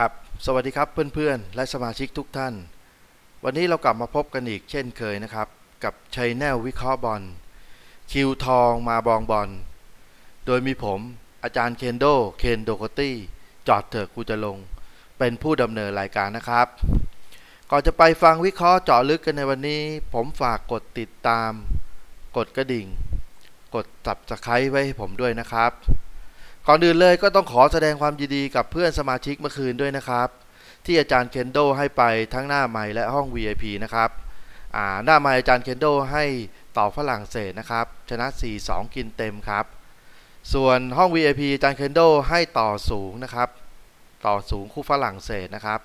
ครับ สวัสดีครับเพื่อนๆ และสมาชิกทุกท่าน วันนี้เรากลับมาพบกันอีกเช่นเคยนะครับ กับชัยแนลวิเคราะห์บอล คิวทองมาบองบอล โดยมีผมอาจารย์เคนโด เคนโดโกตี้ จอดเถอะกูจะลง เป็นผู้ดำเนินรายการนะครับ ก่อนจะไปฟังวิเคราะห์เจาะลึกกันในวันนี้ ผมฝากกดติดตาม กดกระดิ่ง กด subscribe ไว้ให้ผมด้วยนะครับ ก่อนอื่นเลยก็ต้องขอแสดงความยินดีกับเพื่อนสมาชิกเมื่อคืนด้วยนะครับ ที่อาจารย์เคนโดให้ไปทั้งหน้าใหม่และห้อง VIP นะครับหน้าใหม่อาจารย์เคนโดให้ต่อฝรั่งเศสนะครับ ชนะ 4-2 กินเต็มครับ ส่วนห้อง VIP อาจารย์เคนโดให้ต่อสูงนะครับ ต่อสูงคู่ฝรั่งเศสนะครับ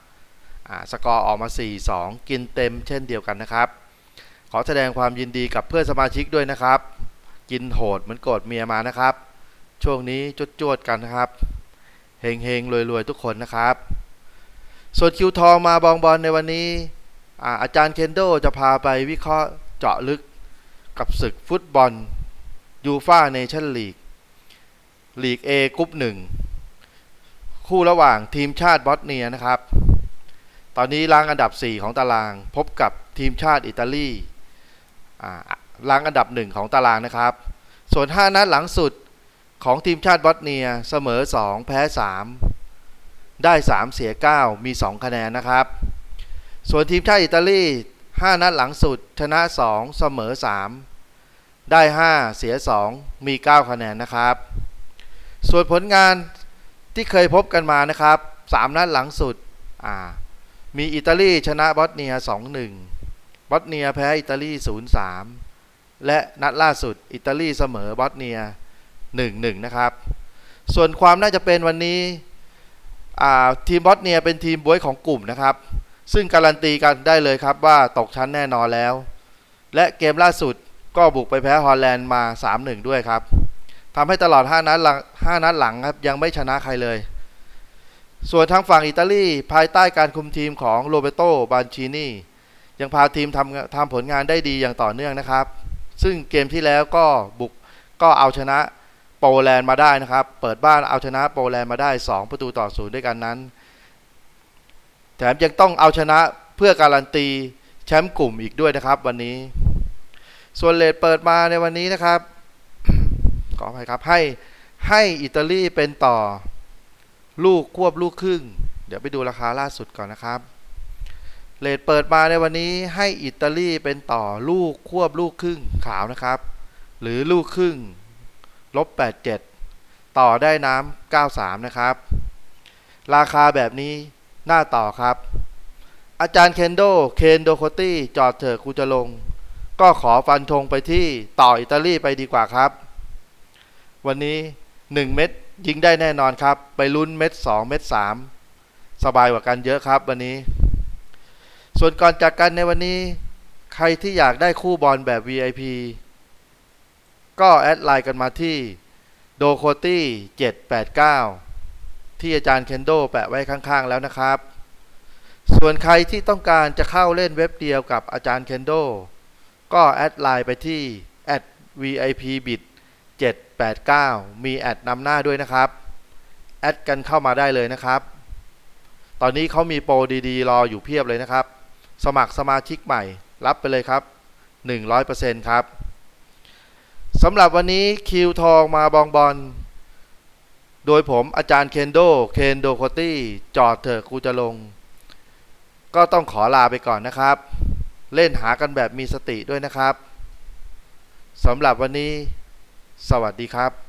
สกอร์ออกมา 4-2 กินเต็มเช่นเดียวกันนะครับ ขอแสดงความยินดีกับเพื่อนสมาชิกด้วยนะครับ กินโหดเหมือนโกรธเมียมานะครับ ช่วงนี้จดจวดๆกันนะครับเฮงเฮงรวยรวยๆทุกคนนะครับ ส่วนคิวทองมาบองบอลในวันนี้อาอาจารย์เคนโดจะพาไปวิเคราะห์เจาะลึกกับศึกฟุตบอลยูฟ่าเนชั่นลีกลีก A กรุ๊ปหนึ่งคู่ระหว่างทีมชาติบอสเนียนะครับ ตอนนี้ล้างอันดับ 4 ของตาราง พบกับทีมชาติอิตาลีล้างอันดับ 1 ของตารางนะครับ ส่วน 5 นัดหลังสุด ของทีมชาติบอสเนียเสมอ 2 แพ้ 3 ได้ 3 เสีย 9 มี 2 คะแนนนะครับ ส่วนทีมชาติอิตาลี 5 นัดหลังสุด ชนะ 2 เสมอ 3 ได้ 5 เสีย 2 มี 9 คะแนนนะครับ ส่วนผลงานที่เคยพบกันมานะครับ 3 นัดหลังสุด มีอิตาลีชนะบอสเนีย 2-1 บอสเนียแพ้อิตาลี 0-3 และนัดล่าสุดอิตาลีเสมอบอสเนีย นึ่งหนึ่งนะครับ ส่วนความน่าจะเป็นวันนี้ทีมบอสเนียเป็นทีมบวยของกลุ่มนะครับ ซึ่งการันตีกันได้เลยครับว่าตกชั้นแน่นอนแล้ว และเกมล่าสุดก็บุกไปแพ้ฮอลแลนด์มา 3-1 ด้วยครับทำให้ตลอด 5 นัดหลัง5นัดหลังครับยังไม่ชนะใครเลย ส่วนทางฝั่งอิตาลีภายใต้การคุมทีมของโรเบโตบานชินียังพาทีมทำทำผลงานได้ดีอย่างต่อเนื่องนะครับ ซึ่งเกมที่แล้วก็บุกก็เอาชนะ โปแลนด์มาได้นะครับ เปิดบ้านเอาชนะโปแลนด์มาได้ 2 ประตูต่อศูนย์ด้วยกันนั้น แถมยังต้องเอาชนะเพื่อการันตีแชมป์กลุ่มอีกด้วยนะครับวันนี้ ส่วนเลทเปิดมาในวันนี้นะครับขออภัยครับให้ให้อิตาลีเป็นต่อลูกควบลูกครึ่ง เดี๋ยวไปดูราคาล่าสุดก่อนนะครับเลทเปิดมาในวันนี้ให้อิตาลีเป็นต่อลูกควบลูกครึ่งขาวนะครับ หรือลูกครึ่ง ลบ87 ต่อได้น้ำ93 นะครับ ราคาแบบนี้น่าต่อครับ อาจารย์เคนโด เคนโดโคตี้ จอดเถอะกูจะลง ก็ขอฟันธงไปที่ต่ออิตาลีไปดีกว่าครับ วันนี้ 1 เม็ดยิงได้แน่นอนครับ ไปลุ้นเม็ด2เม็ด3สบายกว่ากันเยอะครับวันนี้ ส่วนก่อนจากกันในวันนี้ ใครที่อยากได้คู่บอลแบบ VIP ก็แอดไลน์กันมาที่โดโคตี้789 ที่อาจารย์เคนโดแปะไว้ข้างๆแล้วนะครับ ส่วนใครที่ต้องการจะเข้าเล่นเว็บเดียวกับอาจารย์เคนโดก็แอดไลน์ไปที่ @vipbit 789 มีแอดนำหน้าด้วยนะครับ แอดกันเข้ามาได้เลยนะครับ ตอนนี้เขามีโปรดีๆ รออยู่เพียบเลยนะครับ สมัครสมาชิกใหม่รับไปเลยครับ 100%ครับ สำหรับวันนี้คิวทองมาบองบอล โดยผมอาจารย์เคนโด เคนโดโคตี้ จอดเถอะกูจะลง ก็ต้องขอลาไปก่อนนะครับ เล่นหากันแบบมีสติด้วยนะครับ สำหรับวันนี้ สวัสดีครับ